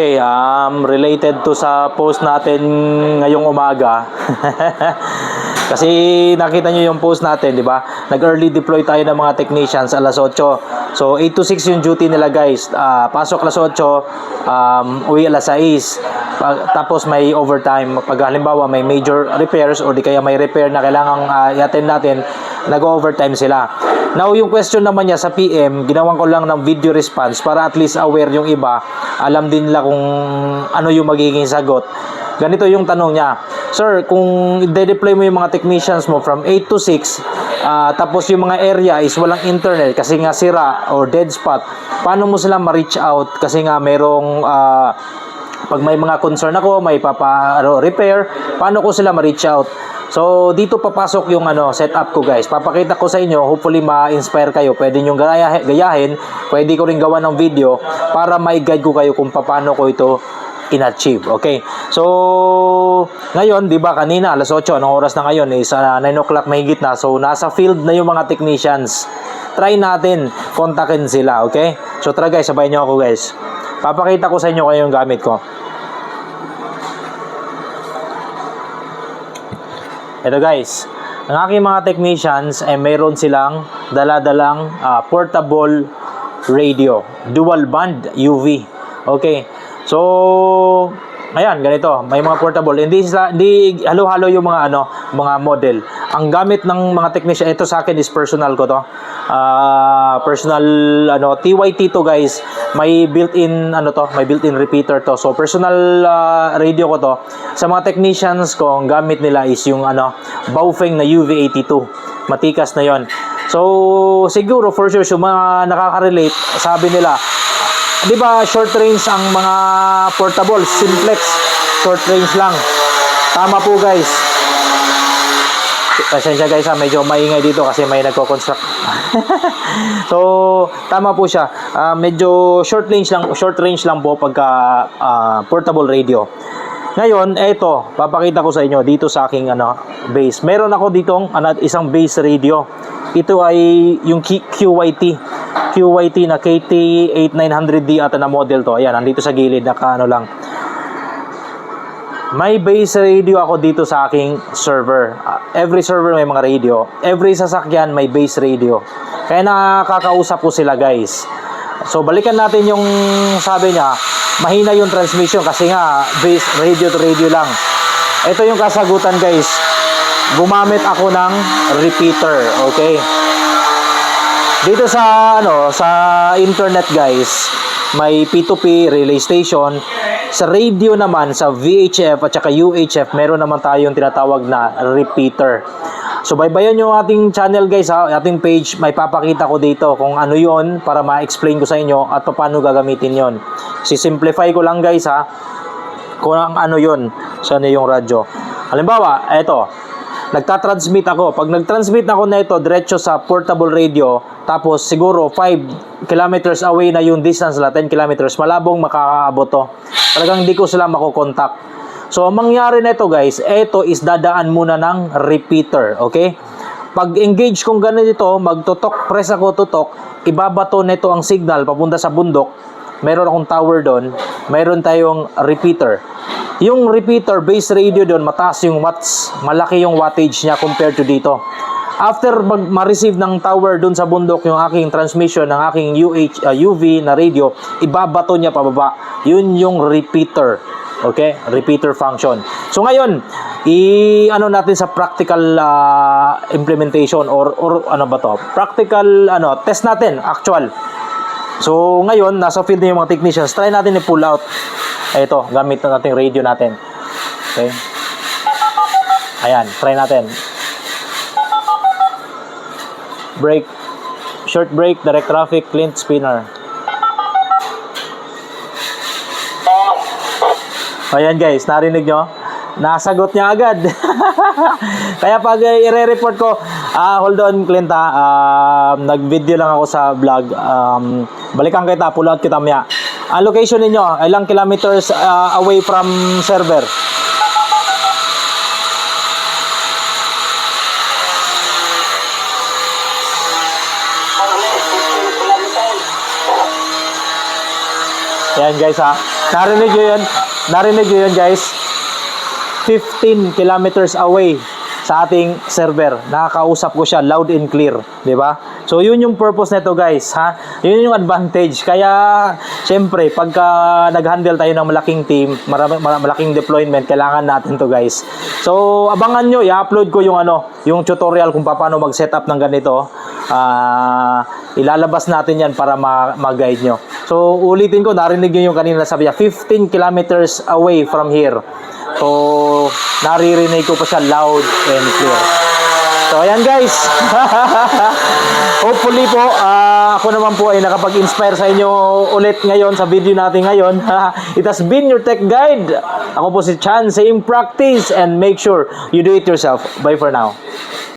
Okay, um, related to sa post natin ngayong umaga. Kasi nakita nyo yung post natin, di ba? Nag-early deploy tayo ng mga technicians alas 8. So, 8 to 6 yung duty nila guys. Ah, pasok alas 8, um, uwi alas 6. Pag- tapos may overtime. Pag halimbawa may major repairs or di kaya may repair na kailangang uh, i-attend natin, nag-overtime sila. Now, yung question naman niya sa PM, ginawan ko lang ng video response para at least aware yung iba. Alam din nila kung ano yung magiging sagot. Ganito yung tanong niya. Sir, kung de-deploy mo yung mga technicians mo from 8 to 6, ah, tapos yung mga area is walang internet kasi nga sira or dead spot, paano mo sila ma-reach out? Kasi nga merong ah, pag may mga concern ako, may papa ano, paano ko sila ma-reach out? So, dito papasok yung ano, setup ko guys. Papakita ko sa inyo, hopefully ma-inspire kayo. Pwede nyo gaya, gayahin, pwede ko rin gawa ng video para ma-guide ko kayo kung paano ko ito in-achieve. Okay? So, ngayon, di ba, kanina, alas 8, anong oras na ngayon? Is uh, 9 o'clock mahigit na. So, nasa field na yung mga technicians. Try natin, kontakin sila. Okay? So, tara guys, sabay nyo ako guys. Papakita ko sa inyo kung yung gamit ko. Ito guys, ang aking mga technicians ay mayroon silang daladalang ah, portable radio, dual band UV. Okay. So, ayan, ganito, may mga portable. Hindi hindi halo-halo yung mga ano, mga model. Ang gamit ng mga technician, ito sa akin is personal ko to. Ah, personal ano, TYT to guys. May built-in ano to, may built-in repeater to. So, personal ah, radio ko to. Sa mga technicians ko, ang gamit nila is yung ano, Baofeng na UV82. Matikas na 'yon. So, siguro for sure, yung mga nakaka-relate, sabi nila, di ba short range ang mga portable, simplex, short range lang. Tama po guys. Pasensya guys ha, medyo maingay dito kasi may nagko-construct. so, tama po siya. Ah, medyo short range lang, short range lang po pagka ah, portable radio. Ngayon, eto, papakita ko sa inyo dito sa aking ano, base. Meron ako ditong ano, isang base radio. Ito ay yung Q- QYT. QYT na KT8900D ata na model to. Ayan, nandito sa gilid, naka ano lang. May base radio ako dito sa aking server. Uh, every server may mga radio. Every sasakyan may base radio. Kaya nakakausap ko sila guys. So balikan natin yung sabi niya, mahina yung transmission kasi nga base radio to radio lang. Ito yung kasagutan guys. Gumamit ako ng repeater, okay? Dito sa ano, sa internet guys, may P2P relay station. Sa radio naman, sa VHF at saka UHF, meron naman tayong tinatawag na repeater. So baybayan nyo ating channel guys ha, ating page, may papakita ko dito kung ano yon para ma-explain ko sa inyo at paano gagamitin yon. Si-simplify ko lang guys ha, kung ano yon saan yung radyo. Halimbawa, eto, nagtatransmit ako. Pag nagtransmit ako na ito, diretso sa portable radio, tapos siguro 5 kilometers away na yung distance nila, 10 kilometers, malabong makakaabot to. Talagang hindi ko sila makokontak. So, ang mangyari nito guys, ito is dadaan muna ng repeater, okay? Pag engage kong ganito, magtutok, press ako tutok, ibabato nito ang signal papunta sa bundok. Meron akong tower doon, meron tayong repeater. Yung repeater base radio doon, mataas yung watts, malaki yung wattage niya compared to dito. After mag ma-receive ng tower doon sa bundok yung aking transmission ng aking UH, uh, UV na radio, ibabato niya pababa. Yun yung repeater. Okay? Repeater function. So ngayon, i ano natin sa practical uh, implementation or or ano ba to? Practical ano, test natin actual. So ngayon, nasa field na yung mga technicians. Try natin i-pull out. Ito, gamit na natin radio natin. Okay? Ayan, try natin. Brake. Short brake, direct traffic, clean spinner. Ayan guys, narinig nyo? Nasagot niya agad. Kaya pag i-report ko, ah hold on Clint ha, Ah, nag-video lang ako sa vlog. Um, balikan kita, pull kita maya. Ang location ninyo, ilang kilometers ah, away from server? Ayan guys ha. Narinig nyo yun? Narinig nyo yun, guys? 15 kilometers away sa ating server. Nakakausap ko siya loud and clear, 'di ba? So yun yung purpose nito, guys, ha? Yun yung advantage. Kaya syempre, pagka nag-handle tayo ng malaking team, marami, mara- malaking deployment, kailangan natin to, guys. So abangan nyo, i-upload ko yung ano, yung tutorial kung paano mag-setup ng ganito. Ah, ilalabas natin 'yan para ma- ma-guide nyo. So ulitin ko, narinig nyo yung kanina sabi niya, 15 kilometers away from here. So, naririnig ko pa siya loud and clear. So, ayan guys. Hopefully po, ah, ako naman po ay nakapag-inspire sa inyo ulit ngayon sa video natin ngayon. it has been your tech guide. Ako po si Chan, same practice and make sure you do it yourself. Bye for now.